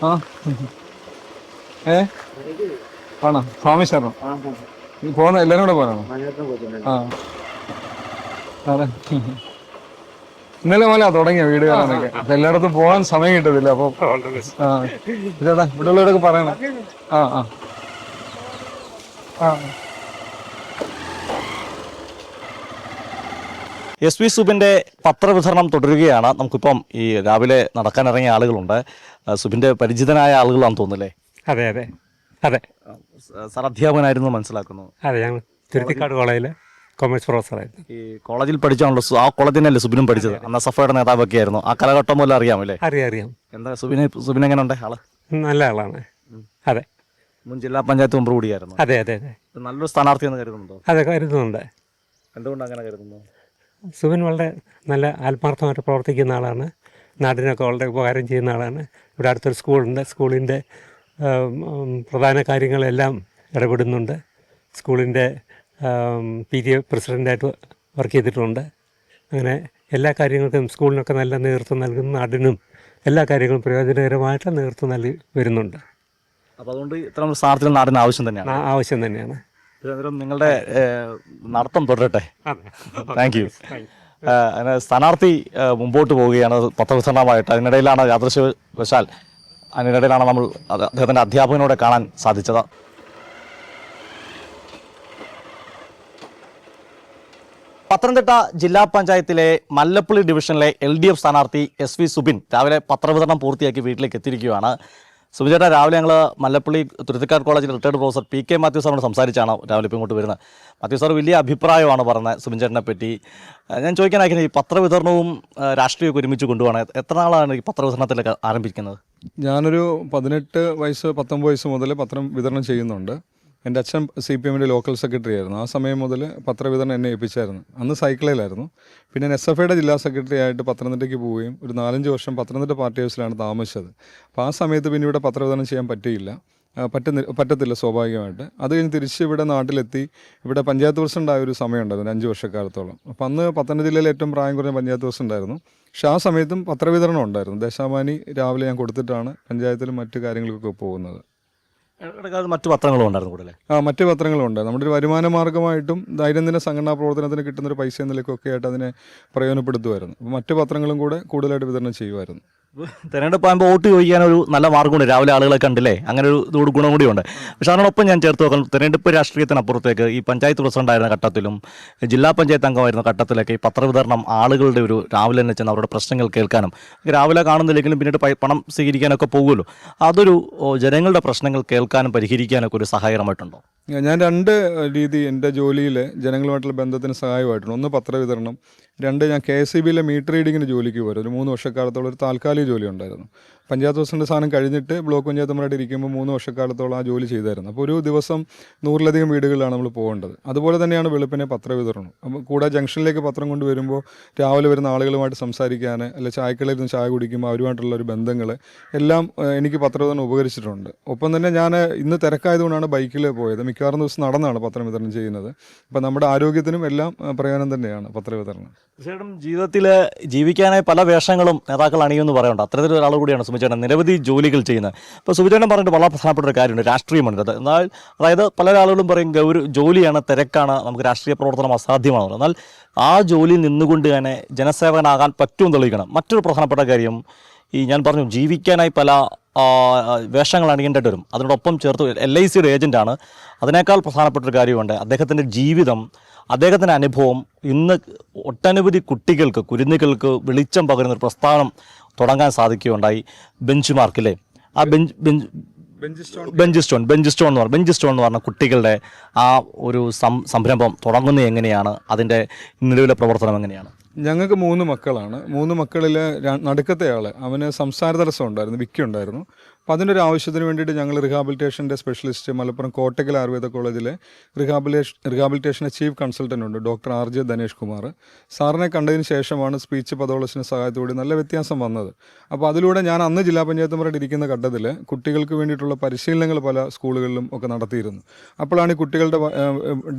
ആ. ഏ? ആണോ? സ്വാമി ശരണം. പോണ എല്ലാരും കൂടെ പോരാണോ? ആ. അതെ ഇന്നലെ പോലെ തുടങ്ങിയ വീട് കാണാനൊക്കെ? അപ്പൊ എല്ലായിടത്തും പോകാൻ സമയം കിട്ടത്തില്ല അപ്പൊ ആ ചേട്ടാ ഇവിടെ ഉള്ളവരൊക്കെ പറയണം. ആ ആ. ആ. എസ് വി സുബിന്റെ പത്രവിതരണം തുടരുകയാണ്. നമുക്കിപ്പം ഈ രാവിലെ നടക്കാനിറങ്ങിയ ആളുകളുണ്ട്. സുബിന്റെ പരിചിതനായ ആളുകളാണെന്ന് തോന്നുന്നില്ലേ? അതെ അതെ. അതെ. സാർ അധ്യാപകനായിരുന്നു മനസ്സിലാക്കുന്നു. അതെ ഞങ്ങൾ തിരുത്തിക്കാട് കോളേജിൽ കൊമേഴ്സ് പ്രൊഫസറായിരുന്നു. ഈ കോളേജിൽ പഠിച്ചാണല്ലോ ആ കോളേജിൽ തന്നെയല്ലേ സുബിനും പഠിച്ചത്? അന്ന് സഫയുടെ നേതാവൊക്കെ ആയിരുന്നു. ആ കാലഘട്ടം പോലും അറിയാമല്ലേ അറിയാം അറിയാം. എന്താ സുബിനെ സുബിൻ എങ്ങനെ ഉണ്ട് ആൾ? നല്ല ആളാണ്. അതെ. മുൻ ജില്ലാ പഞ്ചായത്ത് മെമ്പർ കൂടിയായിരുന്നു. അതെ അതെ അതെ. നല്ലൊരു സ്ഥാനാർത്ഥി എന്ന് കരുതുന്നുണ്ടോ? അതെ കരുതുന്നുണ്ട്. എന്തുകൊണ്ട് അങ്ങനെ കരുതുന്നു? സുബിൻ വളരെ നല്ല ആത്മാർത്ഥമായിട്ട് പ്രവർത്തിക്കുന്ന ആളാണ്. നാടിനൊക്കെ വളരെ ഉപകാരം ചെയ്യുന്ന ആളാണ്. ഇവിടെ അടുത്തൊരു സ്കൂളുണ്ട്. സ്കൂളിന്റെ പ്രധാന കാര്യങ്ങളെല്ലാം ഇടപെടുന്നുണ്ട്. സ്കൂളിന്റെ പി ടി എ പ്രസിഡന്റായിട്ട് വർക്ക് ചെയ്തിട്ടുണ്ട്. അങ്ങനെ എല്ലാ കാര്യങ്ങൾക്കും സ്കൂളിനൊക്കെ നല്ല നേതൃത്വം നൽകുന്ന നാടിനും എല്ലാ കാര്യങ്ങളും പ്രയോജനകരമായിട്ട് നേതൃത്വം നൽകി വരുന്നുണ്ട്. അപ്പോൾ അതുകൊണ്ട് ഇത്ര സ്ഥാനാർത്ഥികൾ നാടിന് ആവശ്യം തന്നെയാണ്. ആവശ്യം തന്നെയാണ്. അന്നേരം നിങ്ങളുടെ നടത്തം തുടരട്ടെ. താങ്ക് യു അങ്ങനെ സ്ഥാനാർത്ഥി മുമ്പോട്ട് പോവുകയാണ്. പത്രപ്രസരണമായിട്ട് അതിനിടയിലാണ് യാദൃശ്യവശാൽ അതിനിടയിലാണ് നമ്മൾ അദ്ദേഹത്തിന്റെ അദ്ദേഹത്തിന്റെ അധ്യാപകനോടെ കാണാൻ സാധിച്ചത്. പത്തനംതിട്ട ജില്ലാ പഞ്ചായത്തിലെ മല്ലപ്പള്ളി ഡിവിഷനിലെ എൽ ഡി എഫ് സ്ഥാനാർത്ഥി എസ് വി സുബിൻ രാവിലെ പത്രവിതരണം പൂർത്തിയാക്കി വീട്ടിലേക്ക് എത്തിയിരിക്കുകയാണ്. സുബിൻ ചേട്ടാ രാവിലെ ഞങ്ങൾ മല്ലപ്പള്ളി തുരുത്തിക്കാട് കോളേജിൽ retired professor P K Mathew സാറിനോട് സംസാരിച്ചാണ് രാവിലെ ഇപ്പോൾ ഇങ്ങോട്ട് വരുന്നത്. മാത്യു സാർ വലിയ അഭിപ്രായമാണ് പറഞ്ഞത് സുബിൻചേട്ടനെ പറ്റി. ഞാൻ ചോദിക്കാൻ ആഗ്രഹിക്കുന്നത് ഈ പത്രവിതരണവും രാഷ്ട്രീയമൊക്കെ ഒരുമിച്ച് കൊണ്ടുപോകണം എത്ര നാളാണ് ഈ പത്രവിതരണത്തിലൊക്കെ ആരംഭിക്കുന്നത്? ഞാനൊരു പതിനെട്ട് വയസ്സ് പത്തൊമ്പത് വയസ്സ് മുതൽ പത്രം വിതരണം ചെയ്യുന്നുണ്ട്. എന്റെ അച്ഛൻ സി പി എമ്മിന്റെ ലോക്കൽ സെക്രട്ടറി ആയിരുന്നു. ആ സമയം മുതൽ പത്രവിതരണം എന്നെ ഏൽപ്പിച്ചായിരുന്നു. അന്ന് സൈക്കിളിലായിരുന്നു. പിന്നെ എസ് എഫ് ഐയുടെ ജില്ലാ സെക്രട്ടറി ആയിട്ട് പത്തനംതിട്ടയ്ക്ക് പോവുകയും ഒരു നാലഞ്ച് വർഷം പത്തനംതിട്ട പാർട്ടി ഹൗസിലാണ് താമസിച്ചത്. അപ്പോൾ ആ സമയത്ത് പിന്നെ ഇവിടെ പത്രവിതരണം ചെയ്യാൻ പറ്റിയില്ല. പറ്റുന്നില്ല പറ്റുന്ന പറ്റത്തില്ല സ്വാഭാവികമായിട്ട്. അത് കഴിഞ്ഞ് തിരിച്ച് ഇവിടെ നാട്ടിലെത്തി. ഇവിടെ പഞ്ചായത്ത് പ്രസിഡന്റ് ആയ ഒരു സമയമുണ്ടായിരുന്നു അഞ്ച് വർഷക്കാലത്തോളം. അപ്പോൾ അന്ന് പത്തനംതിട്ട ജില്ലയിലെ ഏറ്റവും പ്രായം കുറഞ്ഞ പഞ്ചായത്ത് പ്രസിഡന്റായിരുന്നു പക്ഷേ ആ സമയത്തും പത്രവിതരണം ഉണ്ടായിരുന്നു. ദശാമാനി രാവിലെ ഞാൻ കൊടുത്തിട്ടാണ് പഞ്ചായത്തിലും മറ്റു കാര്യങ്ങൾക്കൊക്കെ പോകുന്നത്. ഇടക്കാലത്ത് മറ്റു പത്രങ്ങളും ഉണ്ടായിരുന്നു കൂടുതൽ ആ മറ്റ് പത്രങ്ങളുണ്ട് നമ്മുടെ ഒരു വരുമാന മാർഗമായിട്ടും ദൈനംദിന സംഘടനാ പ്രവർത്തനത്തിന് കിട്ടുന്ന ഒരു പൈസ നിലയ്ക്കൊക്കെ ആയിട്ട് അതിനെ പ്രയോജനപ്പെടുത്തുമായിരുന്നു. അപ്പോൾ മറ്റു പത്രങ്ങളും കൂടെ കൂടുതലായിട്ട് വിതരണം ചെയ്യുമായിരുന്നു. തെരഞ്ഞെടുപ്പ് ആകുമ്പോൾ വോട്ട് ചോദിക്കാൻ ഒരു നല്ല മാർഗമുണ്ട് രാവിലെ ആളുകളെ കണ്ടില്ലേ? അങ്ങനെ ഒരു ഇതോട് ഗുണം കൂടിയുണ്ട് പക്ഷെ അതിനോടൊപ്പം ഞാൻ ചേർത്ത് നോക്കണം തെരഞ്ഞെടുപ്പ് രാഷ്ട്രീയത്തിനപ്പുറത്തേക്ക് ഈ പഞ്ചായത്ത് പ്രസിഡന്റ് ആയിരുന്ന ഘട്ടത്തിലും ജില്ലാ പഞ്ചായത്ത് അംഗമായിരുന്ന ഘട്ടത്തിലൊക്കെ ഈ പത്രവിതരണം ആളുകളുടെ ഒരു രാവിലെ തന്നെ ചെന്ന് അവരുടെ പ്രശ്നങ്ങൾ കേൾക്കാനും രാവിലെ കാണുന്നില്ലെങ്കിലും പിന്നീട് പണം സ്വീകരിക്കാനൊക്കെ പോകുമല്ലോ. അതൊരു ജനങ്ങളുടെ പ്രശ്നങ്ങൾ കേൾക്കാനും പരിഹരിക്കാനൊക്കെ ഒരു സഹായകരമായിട്ടുണ്ടോ? ഞാൻ രണ്ട് രീതി എന്റെ ജോലിയിൽ ജനങ്ങളുമായിട്ടുള്ള ബന്ധത്തിന് സഹായമായിട്ടുണ്ട്. ഒന്ന് പത്രവിതരണം രണ്ട് ഞാൻ കെ എസ് സി ബിയിലെ മീറ്റർ റീഡിങ്ങിന് ജോലിക്ക് പോരും. ഒരു മൂന്ന് വർഷക്കാലത്തോളം ഒരു താൽക്കാലിക ജോലി ഉണ്ടായിരുന്നു പഞ്ചായത്ത് പ്രസിഡന്റ് സാധനം കഴിഞ്ഞിട്ട് ബ്ലോക്ക് പഞ്ചായത്ത് മെമ്പറായിട്ട് ഇരിക്കുമ്പോൾ മൂന്ന് വർഷക്കാലത്തോളം ആ ജോലി ചെയ്തായിരുന്നു. അപ്പോൾ ഒരു ദിവസം നൂറിലധികം വീടുകളിലാണ് നമ്മൾ പോകേണ്ടത്. അതുപോലെ തന്നെയാണ് വെളുപ്പിനെ പത്രവിതരണം അപ്പോൾ കൂടെ ജംഗ്ഷനിലേക്ക് പത്രം കൊണ്ടുവരുമ്പോൾ രാവിലെ വരുന്ന ആളുകളുമായിട്ട് സംസാരിക്കാൻ അല്ലെ ചായക്കളിരുന്ന് ചായ കുടിക്കുമ്പോൾ അവരുമായിട്ടുള്ള ഒരു ബന്ധങ്ങൾ എല്ലാം എനിക്ക് പത്രവിതരണം ഉപകരിച്ചിട്ടുണ്ട്. ഒപ്പം തന്നെ ഞാൻ ഇന്ന് തിരക്കായതുകൊണ്ടാണ് ബൈക്കിൽ പോയത്. മിക്കവാറും ദിവസം നടന്നാണ് പത്രം വിതരണം ചെയ്യുന്നത്. അപ്പം നമ്മുടെ ആരോഗ്യത്തിനും എല്ലാം പ്രയോജനം തന്നെയാണ് പത്രവിതരണം. തീർച്ചയായിട്ടും ജീവിതത്തിൽ ജീവിക്കാനായി പല വേഷങ്ങളും നേതാക്കൾ അണിയുമെന്ന് പറയുന്നുണ്ട് അത്തരത്തിൽ ഒരാൾ കൂടിയാണ് സുമിച്ചേട്ടൻ നിരവധി ജോലികൾ ചെയ്യുന്നത്. ഇപ്പോൾ സുമിച്ചേട്ടൻ പറഞ്ഞിട്ട് വളരെ പ്രധാനപ്പെട്ട ഒരു കാര്യമുണ്ട് രാഷ്ട്രീയമാണ് ഇത് എന്നാൽ അതായത് പല ആളുകളും പറയും ഒരു ജോലിയാണ് തിരക്കാണ് നമുക്ക് രാഷ്ട്രീയ പ്രവർത്തനം അസാധ്യമാണ് എന്നാൽ ആ ജോലിയിൽ നിന്നുകൊണ്ട് തന്നെ ജനസേവകനാകാൻ പറ്റുമെന്ന് തെളിയിക്കണം. മറ്റൊരു പ്രധാനപ്പെട്ട കാര്യം ഈ ഞാൻ പറഞ്ഞു ജീവിക്കാനായി പല വേഷങ്ങൾ അണിയേണ്ടത് വരും. അതിനോടൊപ്പം ചേർത്ത് എൽ ഐ സിയുടെ ഏജന്റാണ് അതിനേക്കാൾ പ്രധാനപ്പെട്ട ഒരു കാര്യമുണ്ട് അദ്ദേഹത്തിന്റെ ജീവിതം അദ്ദേഹത്തിന്റെ അനുഭവം ഇന്ന് ഒട്ടനവധി കുട്ടികൾക്ക് കുരുന്നുകൾക്ക് വെളിച്ചം പകരുന്ന ഒരു പ്രസ്ഥാനം തുടങ്ങാൻ സാധിക്കുകയുണ്ടായി ബെഞ്ച് മാർക്കിലെ ആ bench bench bench stone bench stone എന്ന് പറഞ്ഞാൽ ബെഞ്ച് സ്റ്റോൺ എന്ന് പറഞ്ഞ കുട്ടികളുടെ ആ ഒരു സംരംഭം തുടങ്ങുന്നത് എങ്ങനെയാണ്? അതിന്റെ നിലവിലെ പ്രവർത്തനം എങ്ങനെയാണ്? ഞങ്ങൾക്ക് മൂന്ന് മക്കളാണ്. മൂന്ന് മക്കളിൽ നടുക്കത്തെ ആൾ അവന് സംസാര തടസ്സം ഉണ്ടായിരുന്നു വിക്കി ഉണ്ടായിരുന്നു. അപ്പോൾ അതിന്റെ ഒരു ആവശ്യത്തിന് വേണ്ടിയിട്ട് ഞങ്ങൾ റിഹാബിലിറ്റേഷന്റെ സ്പെഷ്യലിസ്റ്റ് മലപ്പുറം കോട്ടക്കൽ ആയുർവേദ കോളേജിലെ റിഹാബിലേഷൻ റിഹാബിലിറ്റേഷന്റെ ചീഫ് കൺസൾട്ടന്റ് ഉണ്ട്. Doctor R J Dhanesh Kumar. സാറിനെ കണ്ടതിന് ശേഷമാണ് സ്പീച്ച് പതോളസിന്റെ സഹായത്തോടെ നല്ല വ്യത്യാസം വന്നത്. അപ്പോൾ അതിലൂടെ ഞാൻ അന്ന് ജില്ലാ പഞ്ചായത്ത് മെമ്പറായിട്ട് ഇരിക്കുന്ന ഘട്ടത്തിൽ കുട്ടികൾക്ക് വേണ്ടിയിട്ടുള്ള പരിശീലനങ്ങൾ പല സ്കൂളുകളിലും ഒക്കെ നടത്തിയിരുന്നു. അപ്പോഴാണ് ഈ കുട്ടികളുടെ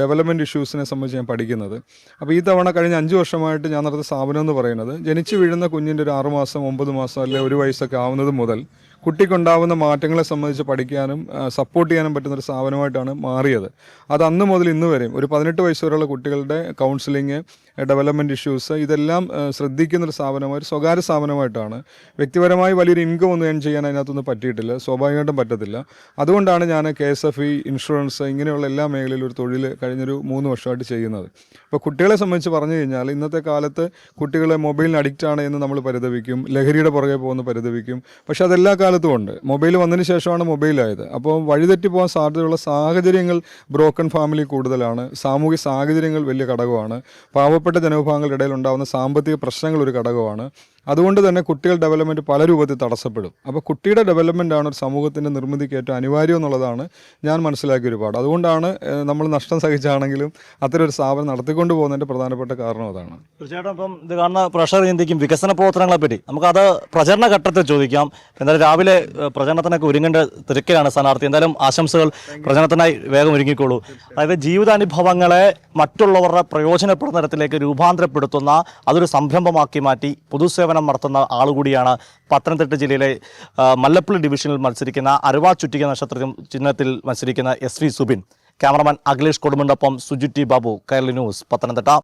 ഡെവലപ്മെന്റ് ഇഷ്യൂസിനെ സംബന്ധിച്ച് ഞാൻ പഠിക്കുന്നത്. അപ്പോൾ ഈ തവണ കഴിഞ്ഞ അഞ്ച് വർഷമായിട്ട് ഞാൻ നടത്തിയ സ്ഥാപനം എന്ന് പറയുന്നത് ജനിച്ചു വീഴുന്ന കുഞ്ഞിന്റെ ഒരു ആറുമാസം ഒമ്പത് മാസം അല്ലെങ്കിൽ ഒരു വയസ്സൊക്കെ ആവുന്നത് മുതൽ കുട്ടിക്കുണ്ടാവുന്ന മാറ്റങ്ങളെ സംബന്ധിച്ച് പഠിക്കാനും സപ്പോർട്ട് ചെയ്യാനും പറ്റുന്ന ഒരു സ്ഥാപനമായിട്ടാണ് മാറിയത്. അത് അന്ന് മുതൽ ഇന്ന് വരെയും ഒരു പതിനെട്ട് വയസ്സ് വരെയുള്ള കുട്ടികളുടെ കൗൺസിലിംഗ് ഡെവലപ്മെന്റ് ഇഷ്യൂസ് ഇതെല്ലാം ശ്രദ്ധിക്കുന്ന ഒരു സ്ഥാപനമായി ഒരു സ്വകാര്യ സ്ഥാപനമായിട്ടാണ്. വ്യക്തിപരമായി വലിയൊരു ഇൻകം ഒന്നും ഏൺ ചെയ്യാൻ അതിനകത്തൊന്നും പറ്റിയിട്ടില്ല സ്വാഭാവികമായിട്ടും പറ്റത്തില്ല. അതുകൊണ്ടാണ് ഞാൻ K S F E insurance ഇങ്ങനെയുള്ള എല്ലാ മേഖലയിലും ഒരു തൊഴിൽ കഴിഞ്ഞൊരു മൂന്ന് വർഷമായിട്ട് ചെയ്യുന്നത്. അപ്പോൾ കുട്ടികളെ സംബന്ധിച്ച് പറഞ്ഞു കഴിഞ്ഞാൽ ഇന്നത്തെ കാലത്ത് കുട്ടികളെ മൊബൈലിന് അഡിക്റ്റ് ആണ് എന്ന് നമ്മൾ പരിതപിക്കും ലഹരിയുടെ പുറകെ പോകുന്ന പരിതപിക്കും. പക്ഷേ അതെല്ലാ കാലത്തും ഉണ്ട്. മൊബൈൽ വന്നതിന് ശേഷമാണ് മൊബൈലായത്. അപ്പോൾ വഴിതെറ്റി പോകാൻ സാധ്യതയുള്ള സാഹചര്യങ്ങൾ ബ്രോക്കൺ ഫാമിലി കൂടുതലാണ്. സാമൂഹിക സാഹചര്യങ്ങൾ വലിയ ഘടകമാണ്. പാവപ്പെട്ട ജനവിഭാഗങ്ങളുടെ ഇടയിൽ ഉണ്ടാകുന്ന സാമ്പത്തിക പ്രശ്നങ്ങൾ ഒരു ഘടകമാണ്. അതുകൊണ്ട് തന്നെ കുട്ടികൾ ഡെവലപ്മെന്റ് പല രൂപത്തിൽ തടസ്സപ്പെടും. അപ്പോൾ കുട്ടിയുടെ ഡെവലപ്മെന്റ് ആണ് ഒരു സമൂഹത്തിന്റെ നിർമ്മിതിക്ക് ഏറ്റവും അനിവാര്യം എന്നുള്ളതാണ് ഞാൻ മനസ്സിലാക്കിയ ഒരുപാട്. അതുകൊണ്ടാണ് നമ്മൾ നഷ്ടം സഹിച്ചാണെങ്കിലും അത്തരം ഒരു സ്ഥാപനം നടത്തിക്കൊണ്ട് പോകുന്നതിന്റെ പ്രധാനപ്പെട്ട കാരണം അതാണ്. തീർച്ചയായിട്ടും ഇപ്പം ഇത് കാണുന്ന പ്രഷർ ചിന്തിക്കും വികസന പ്രവർത്തനങ്ങളെ പറ്റി. നമുക്കത് പ്രചരണ ഘട്ടത്തിൽ ചോദിക്കാം. എന്തായാലും രാവിലെ പ്രചരണത്തിനൊക്കെ ഒരുങ്ങേണ്ട തിരക്കിലാണ് സ്ഥാനാർത്ഥി. എന്തായാലും ആശംസകൾ പ്രചരണത്തിനായി വേഗം ഒരുങ്ങിക്കോളൂ. അതായത് ജീവിതാനുഭവങ്ങളെ മറ്റുള്ളവരുടെ പ്രയോജനപ്പെടുന്ന തരത്തിലേക്ക് രൂപാന്തരപ്പെടുത്തുന്ന അതൊരു സംരംഭമാക്കി മാറ്റി പൊതുസേവനം നടത്തുന്ന ആളുകൂടിയാണ് പത്തനംതിട്ട ജില്ലയിലെ മല്ലപ്പള്ളി ഡിവിഷനിൽ മത്സരിക്കുന്ന അരുവാ ചുറ്റിക നക്ഷത്ര ചിഹ്നത്തിൽ മത്സരിക്കുന്ന S V Subin. Cameraman Akhilesh കൊടുമുണ്ടൊപ്പം സുജിറ്റി ബാബു കേരള ന്യൂസ് പത്തനംതിട്ട.